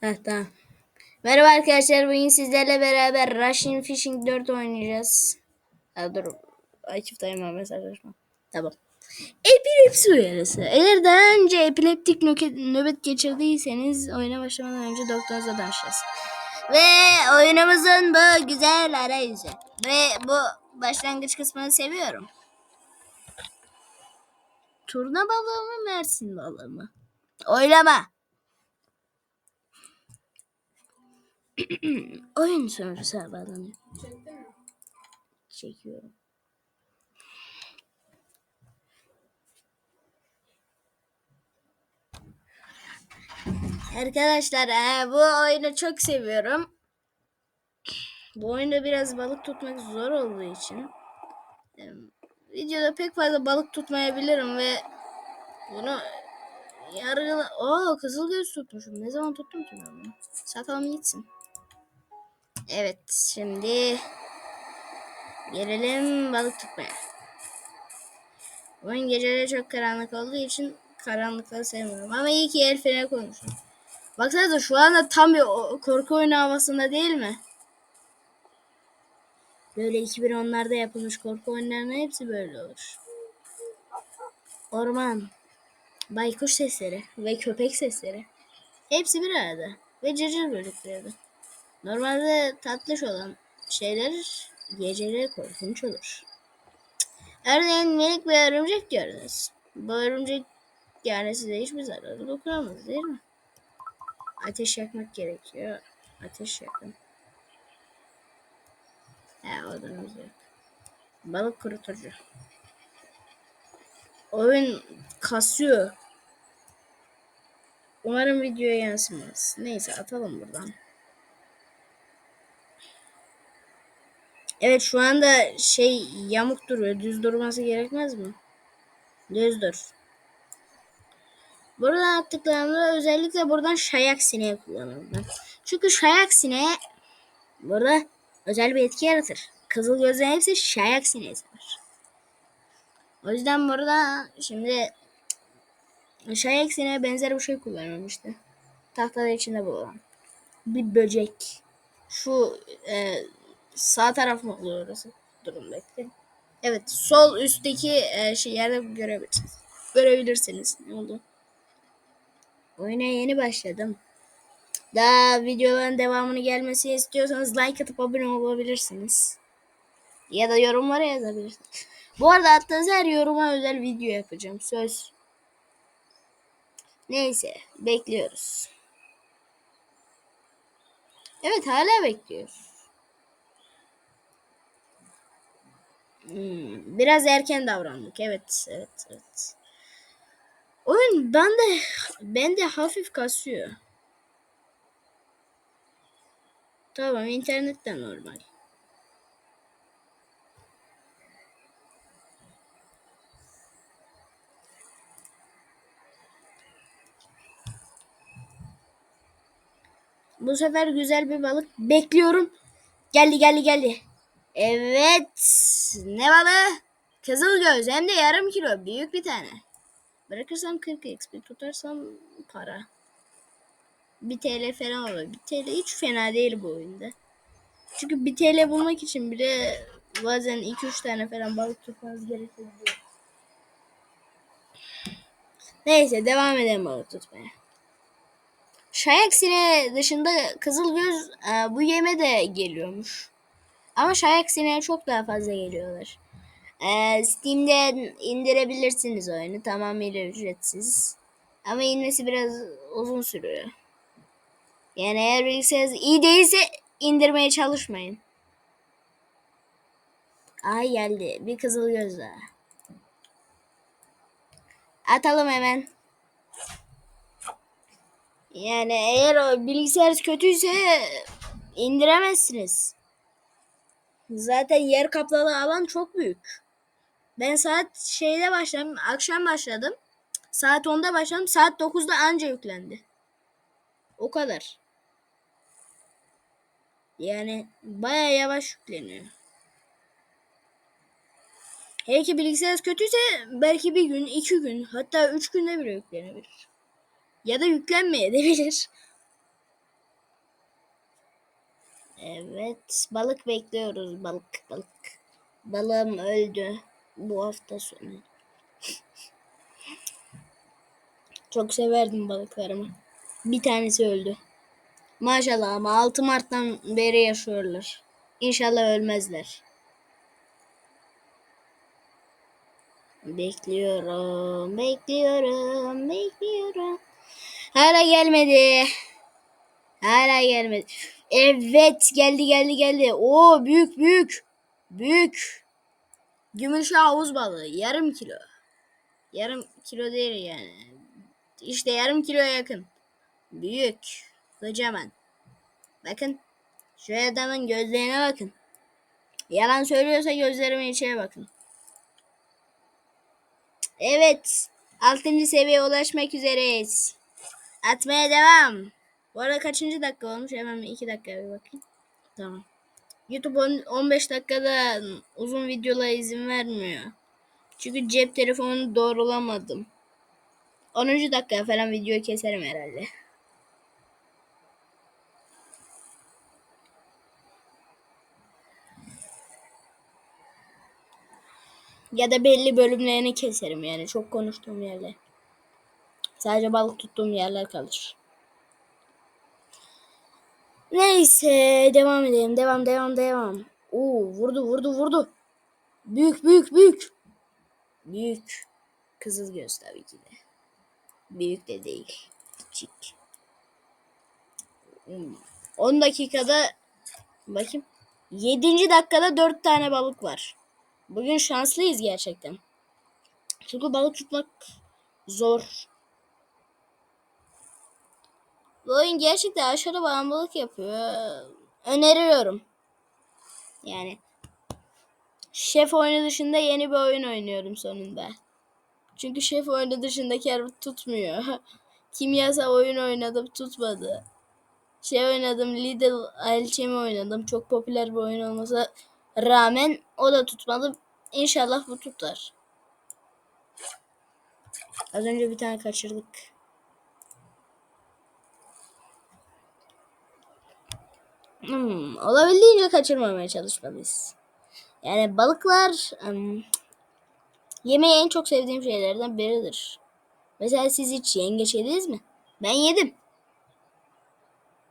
Heh tamam. Merhaba arkadaşlar. Bugün sizlerle beraber Russian Fishing 4 oynayacağız. Ha, dur. Akif dayanma mesajlaşma. Tamam. Epilepsi uyarısı. Eğer daha önce epileptik nöbet geçirdiyseniz oyuna başlamadan önce doktorunuza danışacağız. Ve oyunumuzun bu güzel arayüzü. Ve bu başlangıç kısmını seviyorum. Turna balığı mı Mersin balığı mı? Oylama. Oyun sonrası bağlanıyor. Çekiyorum. Arkadaşlar e, bu oyunu çok seviyorum. Bu oyunda biraz balık tutmak zor olduğu için e, videoda pek fazla balık tutmayabilirim ve bunu yargıla... Oo kızılgöz tutmuşum. Ne zaman tuttum ki ben bunu? Satalım gitsin. Evet şimdi gelelim balık tutmaya. Oyun geceleri çok karanlık olduğu için karanlıkları sevmiyorum. Ama iyi ki el freni koymuşum. Baksanıza şu anda tam bir korku oyunu havasında değil mi? Böyle 2010'larda yapılmış korku oyunlarının hepsi böyle olur. Orman, baykuş sesleri ve köpek sesleri. Hepsi bir arada. Ve cırcır böcekleri. Normalde tatlış olan şeyler geceleri korkunç olur. Örneğin minik bir örümcek gördünüz. Bu örümcek yani size hiçbir zararı dokunamaz değil mi? Ateş yakmak gerekiyor. Ateş yakın. He odamız yok. Balık kurutucu. Oyun kasıyor. Umarım videoya yansımaz. Neyse atalım buradan. Evet şu anda şey yamuk duruyor. Düz durması gerekmez mi? Düz dur. Buradan attıklarımda özellikle buradan şayak sineği kullanırım Çünkü şayak sineği burada özel bir etki yaratır. Kızıl gözlerin hepsi şayak sineği sever. O yüzden burada şimdi şayak sineğe benzer bir şey kullanıyorum işte. Tahtada içinde bulunan. Bir böcek. Şu e, Sağ taraf mı oluyor orası? Durun bekle. Evet sol üstteki e, şey yerde görebilirsiniz. Görebilirsiniz. Ne oldu? Oyuna yeni başladım. Daha videoların devamını gelmesi istiyorsanız like atıp abone olabilirsiniz. Ya da yorumlara yazabilirsiniz. Bu arada attığınız her yoruma özel video yapacağım. Söz. Neyse bekliyoruz. Evet hala bekliyoruz. Hmm, biraz erken davrandık. Evet, evet, evet. Oyun ben de ben de hafif kasıyor. Tamam, internetten normal. Bu sefer güzel bir balık bekliyorum. Geldi geldi geldi. Evet. Ne balığı? Kızıl göz hem de yarım kilo. Büyük bir tane. Bırakırsam 40 XP tutarsam para. 1 TL falan olur. 1 TL hiç fena değil bu oyunda. Çünkü 1 TL bulmak için bile bazen 2-3 tane falan balık tutmanız gerekiyor. Neyse devam edelim balık tutmaya. Şayak sine dışında kızıl göz e, bu yeme de geliyormuş. Ama Şayak sineğe çok daha fazla geliyorlar. Ee, Steam'de indirebilirsiniz oyunu. Tamamıyla ücretsiz. Ama inmesi biraz uzun sürüyor. Yani eğer bilgisayarınız iyi değilse indirmeye çalışmayın. Ay geldi. Bir kızıl göz daha. Atalım hemen. Yani eğer o bilgisayarınız kötüyse indiremezsiniz. Zaten yer kapladığı alan çok büyük. Ben saat şeyde başladım. Akşam başladım. Saat 10'da başladım. Saat 9'da anca yüklendi. O kadar. Yani baya yavaş yükleniyor. Hele ki bilgisayarınız kötüyse belki bir gün, iki gün, hatta üç günde bile yüklenebilir. Ya da yüklenmeye de bilir. Evet. Balık bekliyoruz. Balık balık. Balığım öldü. Bu hafta sonu. Çok severdim balıklarımı. Bir tanesi öldü. Maşallah ama 6 Mart'tan beri yaşıyorlar. İnşallah ölmezler. Bekliyorum, bekliyorum, bekliyorum. Hala gelmedi. Hala gelmedi. Evet geldi geldi geldi. Oo büyük büyük. Büyük. Gümüş havuz balığı yarım kilo. Yarım kilo değil yani. İşte yarım kiloya yakın. Büyük. Kocaman. Bakın. Şu adamın gözlerine bakın. Yalan söylüyorsa gözlerimin içine bakın. Evet. 6. seviyeye ulaşmak üzereyiz. Atmaya devam. Bu arada kaçıncı dakika olmuş? Hemen 2 dakika bir bakayım. Tamam. YouTube on- 15 dakikada uzun videolara izin vermiyor. Çünkü cep telefonunu doğrulamadım. 10. dakika falan videoyu keserim herhalde. Ya da belli bölümlerini keserim yani çok konuştuğum yerler. Sadece balık tuttuğum yerler kalır. Neyse devam edelim. Devam devam devam. Oo vurdu vurdu vurdu. Büyük büyük büyük. Büyük. Kızıl göz tabii ki de. Büyük de değil. Küçük. Hmm. 10 dakikada bakayım. 7. dakikada 4 tane balık var. Bugün şanslıyız gerçekten. Çünkü balık tutmak zor. Bu oyun gerçekten aşırı bağımlılık yapıyor. Öneriyorum. Yani Şef oyunu dışında yeni bir oyun oynuyorum sonunda. Çünkü şef oyunu dışındakiler tutmuyor. Kimyasal oyun oynadım tutmadı. Şey oynadım Lidl Alchemy oynadım. Çok popüler bir oyun olmasa rağmen o da tutmadı. İnşallah bu tutar. Az önce bir tane kaçırdık. Hmm, olabildiğince kaçırmamaya çalışmalıyız. Yani balıklar ım, yemeği en çok sevdiğim şeylerden biridir. Mesela siz hiç yengeç yediniz mi? Ben yedim.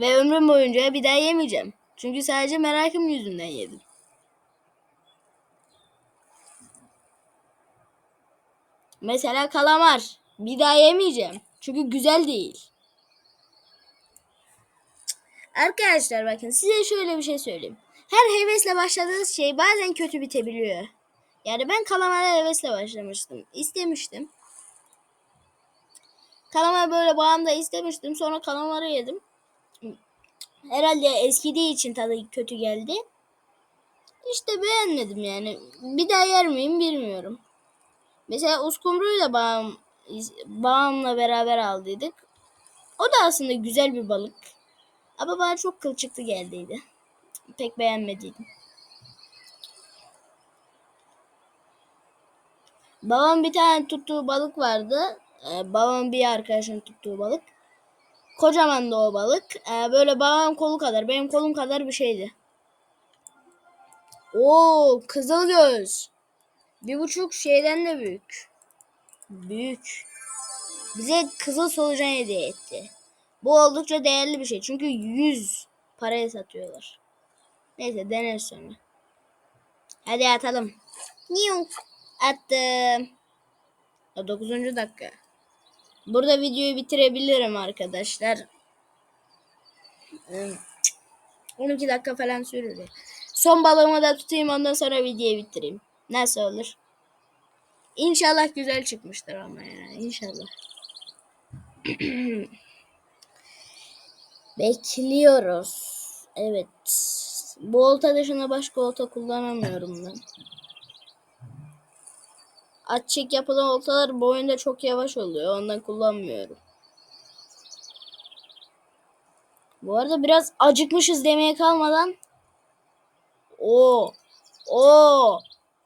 Ve ömrüm boyunca bir daha yemeyeceğim. Çünkü sadece merakım yüzünden yedim. Mesela kalamar. Bir daha yemeyeceğim. Çünkü güzel değil. Arkadaşlar bakın size şöyle bir şey söyleyeyim. Her hevesle başladığınız şey bazen kötü bitebiliyor. Yani ben kalamara hevesle başlamıştım. İstemiştim. Kalamar böyle bağımda istemiştim. Sonra kalamarı yedim. Herhalde eskidiği için tadı kötü geldi. İşte beğenmedim yani. Bir daha yer miyim bilmiyorum. Mesela uskumruyu da bağım, bağımla beraber aldıydık. O da aslında güzel bir balık. Ama bana çok kılçıklı geldiydi. Pek beğenmediydim. Babam bir tane tuttuğu balık vardı. Ee, babam bir arkadaşın tuttuğu balık. Kocaman da o balık. Ee, böyle babam kolu kadar, benim kolum kadar bir şeydi. Oo, kızıl göz. Bir buçuk şeyden de büyük. Büyük. Bize kızıl solucan hediye etti. Bu oldukça değerli bir şey. Çünkü 100 paraya satıyorlar. Neyse deneriz sonra. Hadi atalım. Niu. Attım. 9. dakika. Burada videoyu bitirebilirim arkadaşlar. 12 dakika falan sürür. Son balığımı da tutayım ondan sonra videoyu bitireyim. Nasıl olur? İnşallah güzel çıkmıştır ama yani inşallah. Bekliyoruz. Evet. Bu olta dışında başka olta kullanamıyorum ben. At çek yapılan oltalar bu oyunda çok yavaş oluyor. Ondan kullanmıyorum. Bu arada biraz acıkmışız demeye kalmadan. O, o,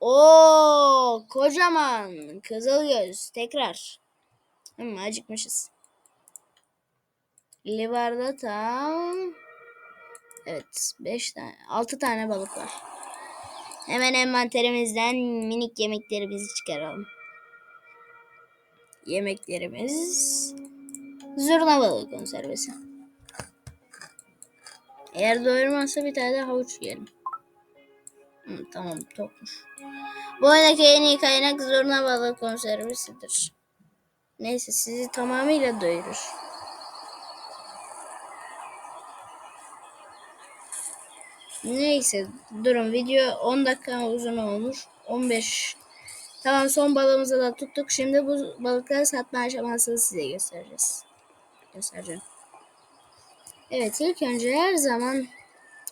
o, kocaman kızıl göz tekrar. Hmm, acıkmışız. Livarda tam Evet 5 tane 6 tane balık var. Hemen envanterimizden minik yemeklerimizi çıkaralım. Yemeklerimiz zurna balığı konservesi. Eğer doyurmazsa bir tane de havuç yiyelim. Hı, tamam tokmuş. Bu oyundaki en iyi kaynak zurna balığı konservesidir. Neyse sizi tamamıyla doyurur. Neyse durun video 10 dakika uzun olmuş. 15 Tamam son balığımızı da tuttuk. Şimdi bu balıkları satma aşamasını size göstereceğiz. Göstereceğim. Evet ilk önce her zaman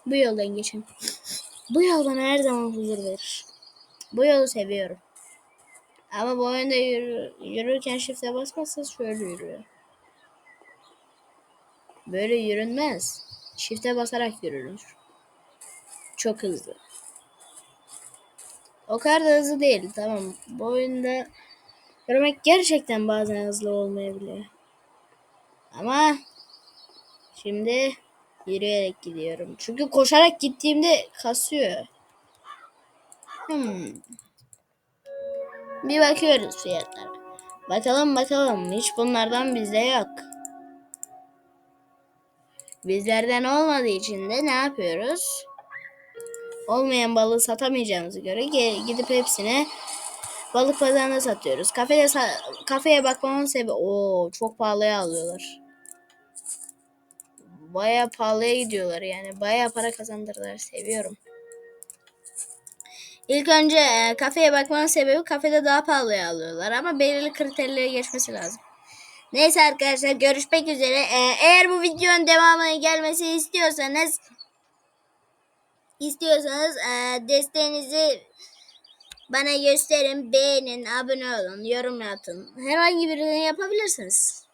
bu yoldan geçin. Bu yol bana her zaman huzur verir. Bu yolu seviyorum. Ama bu oyunda yürü, yürürken shift'e basmazsanız şöyle yürüyor. Böyle yürünmez. Shift'e basarak yürünür. Çok hızlı. O kadar da hızlı değil. Tamam. Bu oyunda yürümek gerçekten bazen hızlı olmayabiliyor. Ama şimdi yürüyerek gidiyorum. Çünkü koşarak gittiğimde kasıyor. Hmm. Bir bakıyoruz fiyatlara. Bakalım bakalım. Hiç bunlardan bizde yok. Bizlerden olmadığı için de ne yapıyoruz? Olmayan balığı satamayacağımıza göre gidip hepsine balık pazarında satıyoruz. Kafede sa- kafeye bakmamın sebebi o çok pahalıya alıyorlar. Baya pahalıya gidiyorlar yani. Baya para kazandırırlar. Seviyorum. İlk önce e, kafeye bakmanın sebebi kafede daha pahalıya alıyorlar ama belirli kriterlere geçmesi lazım. Neyse arkadaşlar görüşmek üzere. E, eğer bu videonun devamını gelmesi istiyorsanız istiyorsanız e, desteğinizi bana gösterin, beğenin, abone olun, yorum atın. Herhangi birini yapabilirsiniz.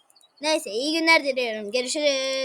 Neyse iyi günler diliyorum. Görüşürüz.